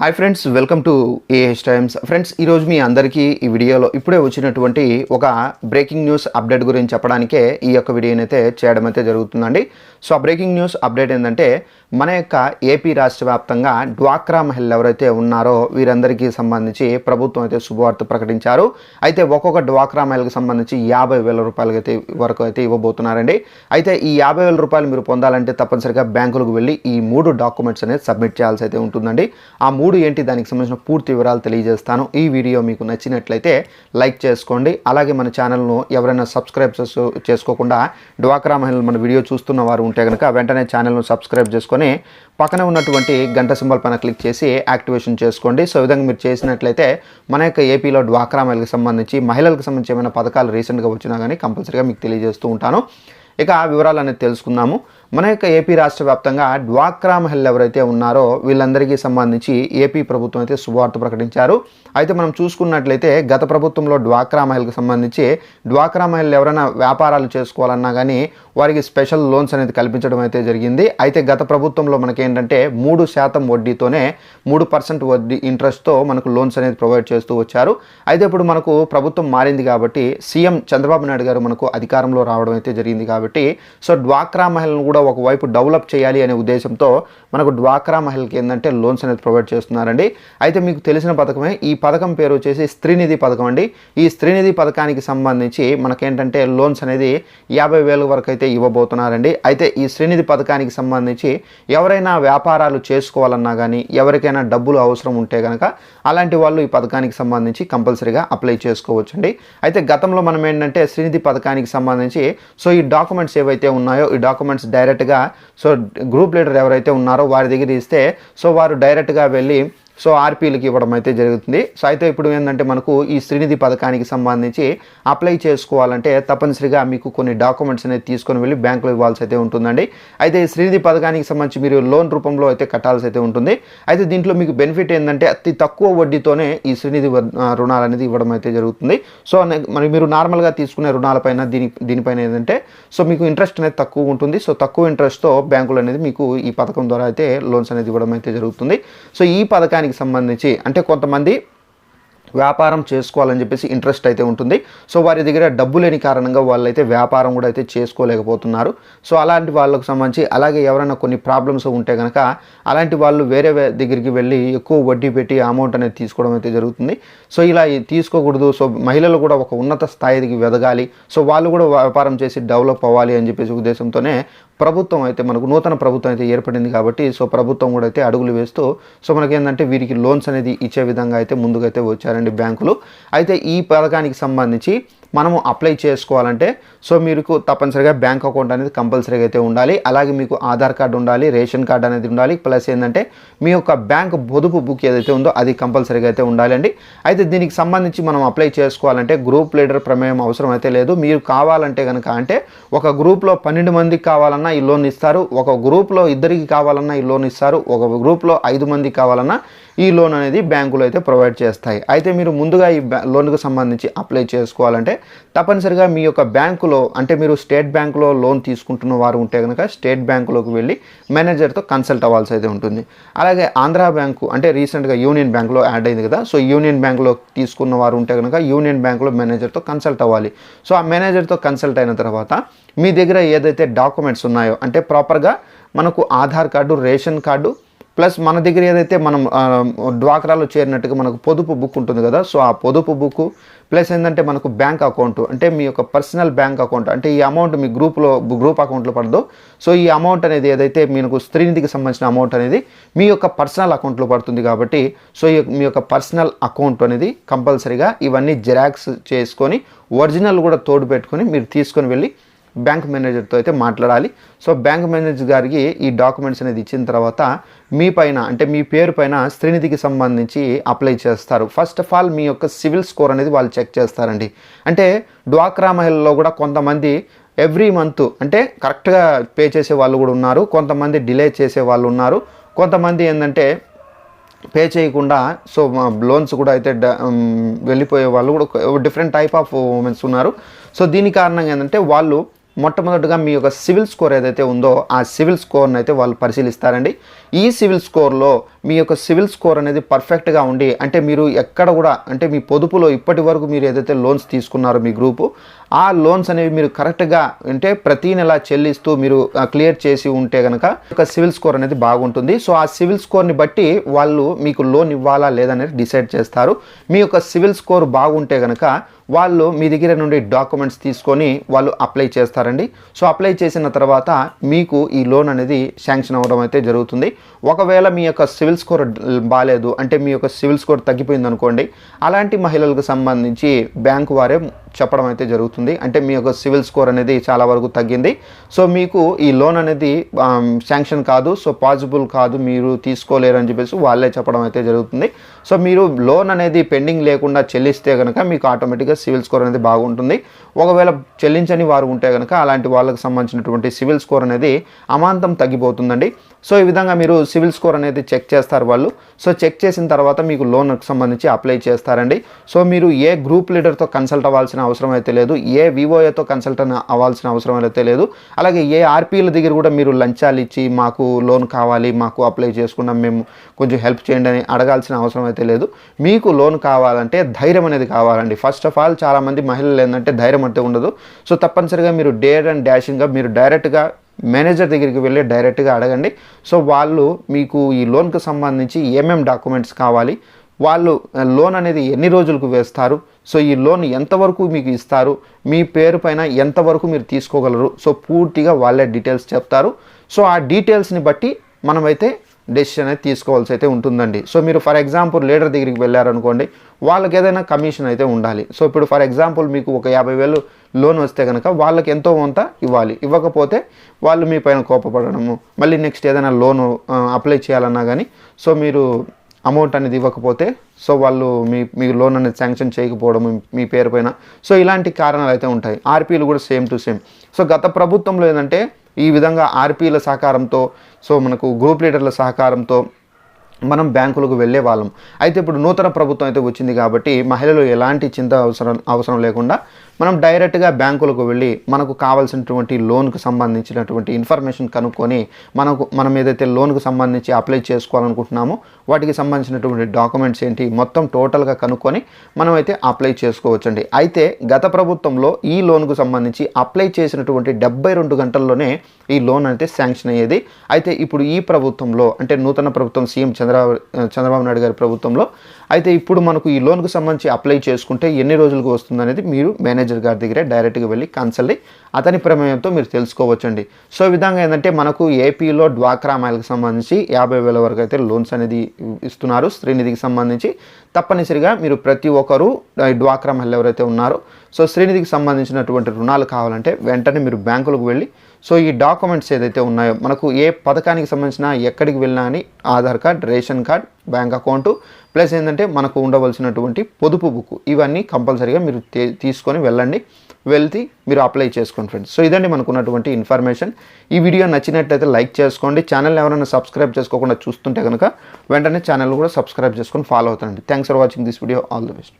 Hi friends welcome to AH times friends ఈరోజు మీ అందరికీ ఈ వీడియోలో ఇప్పుడే వచ్చినటువంటి ఒక బ్రేకింగ్ న్యూస్ అప్డేట్ గురించి చెప్పడానికే ఈ యొక్క వీడియోని అయితే చేయడం అయితే జరుగుతుందండి. సో ఆ బ్రేకింగ్ న్యూస్ అప్డేట్ ఏంటంటే మన యొక్క ఏపీ రాష్ట్ర వ్యాప్తంగా డ్వాక్రా మహిళలు ఎవరైతే ఉన్నారో వీరందరికీ సంబంధించి ప్రభుత్వం అయితే శుభవార్త ప్రకటించారు. అయితే ఒక్కొక్క డ్వాక్రా మహిళకు సంబంధించి యాభై వేల రూపాయలకైతే అయితే వరకు అయితే ఇవ్వబోతున్నారండి. అయితే ఈ యాభై వేల రూపాయలు మీరు పొందాలంటే తప్పనిసరిగా బ్యాంకులకు వెళ్ళి ఈ మూడు డాక్యుమెంట్స్ అనేది సబ్మిట్ చేయాల్సి అయితే ఉంటుందండి. ఆ మూడు ఏంటి? దానికి సంబంధించిన పూర్తి వివరాలు తెలియజేస్తాను. ఈ వీడియో మీకు నచ్చినట్లయితే లైక్ చేసుకోండి. అలాగే మన ఛానల్ను ఎవరైనా సబ్స్క్రైబ్ చేసు- చేసుకోకుండా డ్వాక్రా మహిళలు మన వీడియో చూస్తున్న వారు ఉంటే కనుక వెంటనే ఛానల్ను సబ్స్క్రైబ్ చేసుకొని పక్కన ఉన్నటువంటి గంట సింబల్ పైన క్లిక్ చేసి యాక్టివేషన్ చేసుకోండి. సో విధంగా మీరు చేసినట్లయితే మన యొక్క ఏపీలో డ్వాక్రా మహిళలకు సంబంధించి మహిళలకు సంబంధించి ఏమైనా పథకాలు రీసెంట్గా వచ్చినా కానీ కంపల్సరీగా మీకు తెలియజేస్తూ ఉంటాను. ఇక ఆ వివరాలు అనేది తెలుసుకుందాము. మన యొక్క ఏపీ రాష్ట్ర వ్యాప్తంగా డ్వాక్రా మహిళలు ఎవరైతే ఉన్నారో వీళ్ళందరికీ సంబంధించి ఏపీ ప్రభుత్వం అయితే శుభవార్త ప్రకటించారు. అయితే మనం చూసుకున్నట్లయితే గత ప్రభుత్వంలో డ్వాక్రా మహిళకు సంబంధించి డ్వాక్రా మహిళలు ఎవరైనా వ్యాపారాలు చేసుకోవాలన్నా కానీ వారికి స్పెషల్ లోన్స్ అనేది కల్పించడం అయితే జరిగింది. అయితే గత ప్రభుత్వంలో మనకి ఏంటంటే మూడు శాతం వడ్డీతోనే మూడు పర్సెంట్ వడ్డీ ఇంట్రెస్ట్తో మనకు లోన్స్ అనేది ప్రొవైడ్ చేస్తూ వచ్చారు. అయితే ఇప్పుడు మనకు ప్రభుత్వం మారింది కాబట్టి సీఎం చంద్రబాబు నాయుడు గారు మనకు అధికారంలో రావడం అయితే జరిగింది కాబట్టి సో డ్వాక్రా మహిళను కూడా ఒకవైపు డెవలప్ చేయాలి అనే ఉద్దేశంతో మనకు డ్వాక్రా మహిళకి ఏంటంటే లోన్స్ అనేది ప్రొవైడ్ చేస్తున్నారండి. అయితే మీకు తెలిసిన పథకమే ఈ పథకం పేరు వచ్చేసి స్త్రీనిధి పథకం అండి. ఈ స్త్రీనిధి పథకానికి సంబంధించి మనకేంటంటే లోన్స్ అనేది యాభై వేల వరకు అయితే ఇవ్వబోతున్నారండి. అయితే ఈ శ్రీనిధి పథకానికి సంబంధించి ఎవరైనా వ్యాపారాలు చేసుకోవాలన్నా కానీ ఎవరికైనా డబ్బులు అవసరం ఉంటే కనుక అలాంటి వాళ్ళు ఈ పథకానికి సంబంధించి కంపల్సరీగా అప్లై చేసుకోవచ్చండి. అయితే గతంలో మనం ఏంటంటే శ్రీనిధి పథకానికి సంబంధించి సో ఈ డాక్యుమెంట్స్ ఏవైతే ఉన్నాయో ఈ డాక్యుమెంట్స్ డైరెక్ట్గా సో గ్రూప్ లీడర్ ఎవరైతే ఉన్నారో వారి దగ్గర ఇస్తే సో వారు డైరెక్ట్గా వెళ్ళి సో ఆర్పీలకి ఇవ్వడం అయితే జరుగుతుంది. సో అయితే ఇప్పుడు ఏంటంటే మనకు ఈ శ్రీనిధి పథకానికి సంబంధించి అప్లై చేసుకోవాలంటే తప్పనిసరిగా మీకు కొన్ని డాక్యుమెంట్స్ అనేది తీసుకొని వెళ్ళి బ్యాంకులో ఇవ్వాల్సి అయితే ఉంటుందండి. అయితే ఈ శ్రీనిధి పథకానికి సంబంధించి మీరు లోన్ రూపంలో అయితే కట్టాల్సి అయితే ఉంటుంది. అయితే దీంట్లో మీకు బెనిఫిట్ ఏంటంటే అతి తక్కువ వడ్డీతోనే ఈ శ్రీనిధి రుణాలు అనేది ఇవ్వడం అయితే జరుగుతుంది. సో మరి మీరు నార్మల్గా తీసుకునే రుణాలపైన దీని దీనిపైన ఏంటంటే సో మీకు ఇంట్రెస్ట్ అనేది తక్కువ ఉంటుంది. సో తక్కువ ఇంట్రెస్ట్తో బ్యాంకులు అనేది మీకు ఈ పథకం ద్వారా అయితే లోన్స్ అనేది ఇవ్వడం అయితే జరుగుతుంది. సో ఈ పథకానికి సంబంధించి అంటే కొంతమంది వ్యాపారం చేసుకోవాలని చెప్పేసి ఇంట్రెస్ట్ అయితే ఉంటుంది. సో వారి దగ్గర డబ్బు లేని కారణంగా వాళ్ళైతే వ్యాపారం కూడా అయితే చేసుకోలేకపోతున్నారు. సో అలాంటి వాళ్ళకు సంబంధించి అలాగే ఎవరైనా కొన్ని ప్రాబ్లమ్స్ ఉంటే కనుక అలాంటి వాళ్ళు వేరే దగ్గరికి వెళ్ళి ఎక్కువ వడ్డీ పెట్టి అమౌంట్ అనేది తీసుకోవడం అయితే జరుగుతుంది. సో ఇలా తీసుకోకూడదు. సో మహిళలు కూడా ఒక ఉన్నత స్థాయికి వెదగాలి. సో వాళ్ళు కూడా వ్యాపారం చేసి డెవలప్ అవ్వాలి అని చెప్పేసి ఉద్దేశంతోనే ప్రభుత్వం అయితే మనకు నూతన ప్రభుత్వం అయితే ఏర్పడింది కాబట్టి సో ప్రభుత్వం కూడా అయితే అడుగులు వేస్తూ సో మనకి ఏంటంటే వీరికి లోన్స్ అనేది ఇచ్చే విధంగా అయితే ముందుకైతే వచ్చారండి బ్యాంకులు. అయితే ఈ పథకానికి సంబంధించి మనము అప్లై చేసుకోవాలంటే సో మీకు తప్పనిసరిగా బ్యాంక్ అకౌంట్ అనేది కంపల్సరీగా అయితే ఉండాలి. అలాగే మీకు ఆధార్ కార్డు ఉండాలి రేషన్ కార్డు అనేది ఉండాలి. ప్లస్ ఏంటంటే మీ యొక్క బ్యాంక్ పొదుపు బుక్ ఏదైతే ఉందో అది కంపల్సరీగా అయితే ఉండాలండి. అయితే దీనికి సంబంధించి మనం అప్లై చేసుకోవాలంటే గ్రూప్ లీడర్ ప్రమేయం అవసరం అయితే లేదు. మీరు కావాలంటే కనుక అంటే ఒక గ్రూప్లో పన్నెండు మందికి కావాలన్నా ఈ లోన్ ఇస్తారు. ఒక గ్రూప్లో ఇద్దరికి కావాలన్నా ఈ లోన్ ఇస్తారు. ఒక గ్రూప్లో ఐదు మందికి కావాలన్నా ఈ లోన్ అనేది బ్యాంకులు అయితే ప్రొవైడ్ చేస్తాయి. అయితే మీరు ముందుగా ఈ లోన్కు సంబంధించి అప్లై చేసుకోవాలంటే తప్పనిసరిగా మీ యొక్క బ్యాంకులో అంటే మీరు స్టేట్ బ్యాంకులో లోన్ తీసుకుంటున్న వారు ఉంటే కనుక స్టేట్ బ్యాంకులోకి వెళ్ళి మేనేజర్తో కన్సల్ట్ అవ్వాల్సి అయితే ఉంటుంది. అలాగే ఆంధ్ర బ్యాంకు అంటే రీసెంట్గా యూనియన్ బ్యాంకులో యాడ్ అయింది కదా సో యూనియన్ బ్యాంకులో తీసుకున్న వారు ఉంటే కనుక యూనియన్ బ్యాంకులో మేనేజర్తో కన్సల్ట్ అవ్వాలి. సో ఆ మేనేజర్తో కన్సల్ట్ అయిన తర్వాత మీ దగ్గర ఏదైతే డాక్యుమెంట్స్ ఉన్నాయో అంటే ప్రాపర్గా మనకు Aadhaar card ration card plus మన దగ్గర ఏదైతే మనం డ్వాక్రాలో చేరినట్టుగా మనకు పొదుపు బుక్ ఉంటుంది కదా సో ఆ పొదుపు బుక్ ప్లస్ ఏంటంటే మనకు బ్యాంక్ అకౌంట్ అంటే మీ యొక్క పర్సనల్ బ్యాంక్ అకౌంట్ అంటే ఈ అమౌంట్ మీ గ్రూప్లో గ్రూప్ అకౌంట్లో పడదు. సో ఈ అమౌంట్ అనేది ఏదైతే మీకు స్త్రీనిధికి సంబంధించిన అమౌంట్ అనేది మీ యొక్క పర్సనల్ అకౌంట్లో పడుతుంది కాబట్టి సో ఈ యొక్క- మీ యొక్క పర్సనల్ అకౌంట్ అనేది కంపల్సరీగా ఇవన్నీ జెరాక్స్ చేసుకొని ఒరిజినల్ కూడా తోడు పెట్టుకొని మీరు తీసుకొని వెళ్ళి బ్యాంక్ మేనేజర్తో అయితే మాట్లాడాలి. సో బ్యాంక్ మేనేజర్ గారికి ఈ డాక్యుమెంట్స్ అనేది ఇచ్చిన తర్వాత మీ పైన అంటే మీ పేరు పైన స్త్రీనిధికి సంబంధించి అప్లై చేస్తారు. ఫస్ట్ ఆఫ్ ఆల్ మీ యొక్క సివిల్ స్కోర్ అనేది వాళ్ళు చెక్ చేస్తారండి. అంటే డ్వాక్రా మహిళల్లో కూడా కొంతమంది ఎవ్రీ మంత్ అంటే కరెక్ట్గా పే చేసే వాళ్ళు కూడా ఉన్నారు. కొంతమంది డిలే చేసే వాళ్ళు ఉన్నారు. కొంతమంది ఏంటంటే పే చేయకుండా సో లోన్స్ కూడా అయితే డ- వెళ్ళిపోయే వాళ్ళు కూడా డిఫరెంట్ టైప్ ఆఫ్ ఉమెన్స్ ఉన్నారు. సో దీని కారణంగా ఏంటంటే వాళ్ళు మొట్టమొదటిగా మీ యొక్క సివిల్ స్కోర్ ఏదైతే ఉందో ఆ సివిల్ స్కోర్ని అయితే వాళ్ళు పరిశీలిస్తారండి. ఈ సివిల్ స్కోర్లో మీ యొక్క సివిల్ స్కోర్ అనేది పర్ఫెక్ట్గా ఉండి అంటే మీరు ఎక్కడ కూడా అంటే మీ పొదుపులో ఇప్పటి వరకు మీరు ఏదైతే లోన్స్ తీసుకున్నారో మీ గ్రూపు ఆ లోన్స్ అనేవి మీరు కరెక్ట్గా అంటే ప్రతి నెల చెల్లిస్తూ మీరు క్లియర్ చేసి ఉంటే కనుక ఒక సివిల్ స్కోర్ అనేది బాగుంటుంది. సో ఆ సివిల్ స్కోర్ని బట్టి వాళ్ళు మీకు లోన్ ఇవ్వాలా లేదనేది డిసైడ్ చేస్తారు. మీ యొక్క సివిల్ స్కోర్ బాగుంటే కనుక వాళ్ళు మీ దగ్గర నుండి డాక్యుమెంట్స్ తీసుకొని వాళ్ళు అప్లై చేస్తారండి. సో అప్లై చేసిన తర్వాత మీకు ఈ లోన్ అనేది శాంక్షన్ అవ్వడం అయితే జరుగుతుంది. ఒకవేళ మీ యొక్క సివిల్ స్కోర్ బాగాలేదు అంటే మీ యొక్క సివిల్ స్కోర్ తగ్గిపోయింది అనుకోండి అలాంటి మహిళలకు సంబంధించి బ్యాంకు వారే చెప్పడం అయితే జరుగుతుంది. అంటే మీ యొక్క సివిల్ స్కోర్ అనేది చాలా వరకు తగ్గింది. సో మీకు ఈ లోన్ అనేది శాంక్షన్ కాదు. సో పాసిబుల్ కాదు. మీరు తీసుకోలేరు అని చెప్పేసి వాళ్ళే చెప్పడం అయితే జరుగుతుంది. సో మీరు లోన్ అనేది పెండింగ్ లేకుండా చెల్లిస్తే కనుక మీకు ఆటోమేటిక్గా సివిల్ స్కోర్ అనేది బాగుంటుంది. ఒకవేళ చెల్లించని వారు ఉంటే కనుక అలాంటి వాళ్ళకి సంబంధించినటువంటి సివిల్ స్కోర్ అనేది అమాంతం తగ్గిపోతుందండి. సో ఈ విధంగా మీరు సివిల్ స్కోర్ అనేది చెక్ చేస్తారు వాళ్ళు. సో చెక్ చేసిన తర్వాత మీకు లోన్కి సంబంధించి అప్లై చేస్తారండి. సో మీరు ఏ గ్రూప్ లీడర్తో కన్సల్ట్ అవ్వాల్సిన అవసరం అయితే లేదు. ఏ వివోఏతో కన్సల్ట్ అవ్వాల్సిన అవసరం అయితే లేదు. అలాగే ఏ ఆర్పీల దగ్గర కూడా మీరు లంచాలు ఇచ్చి మాకు లోన్ కావాలి మాకు అప్లై చేసుకున్నాం మేము కొంచెం హెల్ప్ చేయండి అని అడగాల్సిన అవసరం అయితే లేదు. మీకు లోన్ కావాలంటే ధైర్యం అనేది కావాలండి. ఫస్ట్ ఆఫ్ ఆల్ చాలామంది మహిళలు ఏంటంటే ధైర్యం అంటే ఉండదు. సో తప్పనిసరిగా మీరు డేర్ అండ్ డాషింగ్గా మీరు డైరెక్ట్గా మేనేజర్ దగ్గరికి వెళ్ళి డైరెక్ట్గా అడగండి. సో వాళ్ళు మీకు ఈ లోన్కి సంబంధించి ఏమేమి డాక్యుమెంట్స్ కావాలి వాళ్ళు లోన్ అనేది ఎన్ని రోజులకు వేస్తారు సో ఈ లోన్ ఎంతవరకు మీకు ఇస్తారు మీ పేరు పైన ఎంతవరకు మీరు తీసుకోగలరు సో పూర్తిగా వాళ్ళే డీటెయిల్స్ చెప్తారు. సో ఆ డీటెయిల్స్ని బట్టి మనమైతే డెసిషన్ అనేది తీసుకోవాల్సి అయితే ఉంటుందండి. సో మీరు ఫర్ ఎగ్జాంపుల్ లీడర్ దగ్గరికి వెళ్ళారనుకోండి వాళ్ళకి ఏదైనా కమిషన్ అయితే ఉండాలి. సో ఇప్పుడు ఫర్ ఎగ్జాంపుల్ మీకు ఒక యాభై వేలు లోన్ వస్తే కనుక వాళ్ళకి ఎంతో కొంత ఇవ్వాలి. ఇవ్వకపోతే వాళ్ళు మీ పైన కోపపడడము మళ్ళీ నెక్స్ట్ ఏదైనా లోన్ అప్లై చేయాలన్నా కానీ సో మీరు అమౌంట్ అనేది ఇవ్వకపోతే సో వాళ్ళు మీ మీ లోన్ అనేది శాంక్షన్ చేయకపోవడం మీ పేరు పైన. సో ఇలాంటి కారణాలు అయితే ఉంటాయి. ఆర్పీలు కూడా సేమ్ టు సేమ్ సో గత ప్రభుత్వంలో ఏంటంటే ఈ విధంగా ఆర్పీల సహకారంతో సో మనకు గ్రూప్ లీడర్ల సహకారంతో మనం బ్యాంకులకు వెళ్ళే వాళ్ళం. అయితే ఇప్పుడు నూతన ప్రభుత్వం అయితే వచ్చింది కాబట్టి మహిళలు ఎలాంటి చింత అవసరం అవసరం లేకుండా మనం డైరెక్ట్గా బ్యాంకులకు వెళ్ళి మనకు కావాల్సినటువంటి లోన్కు సంబంధించినటువంటి ఇన్ఫర్మేషన్ కనుక్కొని మనకు మనం ఏదైతే లోన్కు సంబంధించి అప్లై చేసుకోవాలనుకుంటున్నామో వాటికి సంబంధించినటువంటి డాక్యుమెంట్స్ ఏంటి మొత్తం టోటల్గా కనుక్కొని మనమైతే అప్లై చేసుకోవచ్చండి. అయితే గత ప్రభుత్వంలో ఈ లోన్కు సంబంధించి అప్లై చేసినటువంటి డెబ్బై రెండు గంటల్లోనే ఈ లోన్ అయితే శాంక్షన్ అయ్యేది. అయితే ఇప్పుడు ఈ ప్రభుత్వంలో అంటే నూతన ప్రభుత్వం సీఎం చంద్రబాబు చంద్రబాబు నాయుడు గారి ప్రభుత్వంలో అయితే ఇప్పుడు మనకు ఈ లోన్కు సంబంధించి అప్లై చేసుకుంటే ఎన్ని రోజులకు వస్తుంది అనేది మీరు మేనేజర్ గారి దగ్గరే డైరెక్ట్గా వెళ్ళి కన్సల్ట్ అతని ప్రమేయంతో మీరు తెలుసుకోవచ్చండి. సో విధంగా ఏంటంటే మనకు ఏపీలో డ్వాక్రా మహిళకు సంబంధించి యాభై వేల వరకు అయితే లోన్స్ అనేది ఇస్తున్నారు. శ్రీనిధికి సంబంధించి తప్పనిసరిగా మీరు ప్రతి ఒక్కరు డ్వాక్రా మహిళ ఎవరైతే ఉన్నారో సో శ్రీనిధికి సంబంధించినటువంటి రుణాలు కావాలంటే వెంటనే మీరు బ్యాంకులకు వెళ్ళి సో ఈ డాక్యుమెంట్స్ ఏదైతే ఉన్నాయో మనకు ఏ పథకానికి సంబంధించిన ఎక్కడికి వెళ్ళినా అని Aadhaar card ration card bank account plus ఏంటంటే మనకు ఉండవలసినటువంటి పొదుపు బుక్ ఇవన్నీ కంపల్సరీగా మీరు తీసుకొని వెళ్ళండి. వెళ్తే మీరు అప్లై చేసుకోండి ఫ్రెండ్స్. సో ఇదండి మనకు ఉన్నటువంటి ఇన్ఫర్మేషన్. ఈ వీడియో నచ్చినట్లయితే లైక్ చేసుకోండి. ఛానల్ ఎవరైనా సబ్స్క్రైబ్ చేసుకోకుండా చూస్తుంటే కనుక వెంటనే ఛానల్ కూడా సబ్స్క్రైబ్ చేసుకొని ఫాలో అవుతానండి thanks for watching this video. All the best.